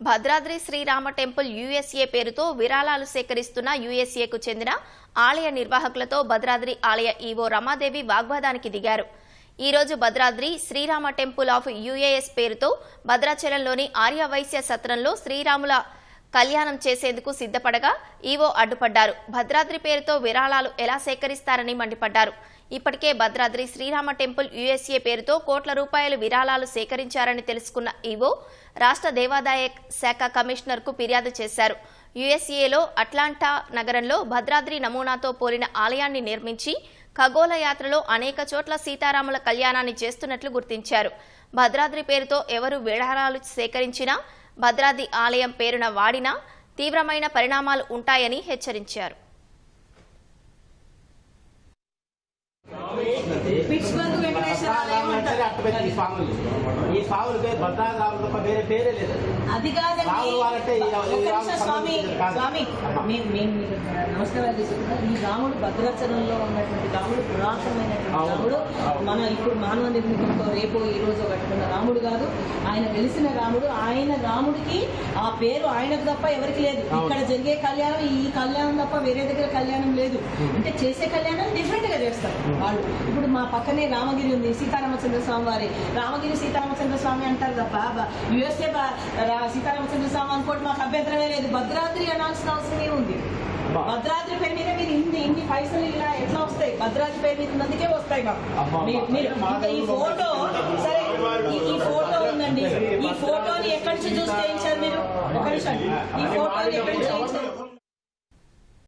Bhadradri Srirama temple USA పేరుతో విరాళాలు సేకరిస్తున్న యుఎస్ఏకు చెందిన ఆలయ నిర్వాహకులతో భద్రాద్రి ఆలయ ఈవో రమాదేవి వాగ్వాదానికి దిగారు. ఈ రోజు Bhadradri Srirama temple of UAS పేరుతో భద్రాచలంలోని ఆర్యవైశ్య సత్రంలో శ్రీరాముల కళ్యాణం చేసేందుకు సిద్ధపడగా ఈవో అడ్డుపడ్డారు. భద్రాద్రి పేరుతో విరాళాలు ఎలా సేకరిస్తారని మండిపడ్డారు. ఇప్పటికే భద్రాద్రి శ్రీరామ టెంపుల్ యుఎస్ఏ పేరుతో కోట్ల రూపాయలు విరాళాలు సేకరించారని తెలుసుకున్న ఈవో రాష్ట్ర దేవాదాయ శాఖ కమిషనర్కు ఫిర్యాదు చేశారు. యుఎస్ఏలో అట్లాంటా నగరంలో భద్రాద్రి నమూనాతో పోలిన ఆలయాన్ని నిర్మించి ఖగోళ యాత్రలో అనేక చోట్ల సీతారాముల కళ్యాణాన్ని చేస్తున్నట్లు గుర్తించారు. భద్రాద్రి పేరుతో ఎవరు విరాళాలు సేకరించినా భద్రాద్రి ఆలయం పేరున వాడినా తీవ్రమైన పరిణామాలు ఉంటాయని హెచ్చరించారు. ఈ పేరు భద్రారాములు వేరే పేరే లేదు. అది స్వామి. స్వామి నమస్కారాలు రాముడు భద్రాచలంలో ఉన్నటువంటి రాముడు పురాతనమైనటువంటి. రాముడు. మన ఇప్పుడు మానవ నిర్మితంతో రేపు ఈ రోజు కట్టుకున్న రాముడు కాదు ఆయన వెలిసిన రాముడు. ఆయన రాముడికి ఆ పేరు ఆయనకు తప్ప ఎవరికి లేదు. ఇక్కడ జరిగే కళ్యాణం ఈ కళ్యాణం తప్ప వేరే దగ్గర కళ్యాణం లేదు. అంటే చేసే కళ్యాణం డిఫరెంట్గా చేస్తారు వాళ్ళు. ఇప్పుడు మా పక్కనే రామగిరి ఉంది సీతారామచంద్ర స్వామి వారి రామగిరి సీతారామచంద్ర స్వామి అంటారు తప్ప యుఎస్ఏ సీతారామచంద్ర స్వామి అనుకోండి మాకు అభ్యంతరమే లేదు. భద్రాద్రి అనాల్సిన అవసరమే ఉంది. భద్రాద్రి పేరు మీద మీరు ఇన్ని ఇన్ని పైసలు ఇలా ఎట్లా వస్తాయి? భద్రాద్రి పేరు మీద ఉన్నందుకే వస్తాయి మాకు. మీరు- ఈ ఫోటో సరే ఈ ఫోటో ఉందండి. ఈ ఫోటోని ఎక్కడి నుంచి చూసి చేయించారు మీరు? ఒక నిమిషం. ఈ ఫోటోని ఎక్కడి నుంచి చేయించారు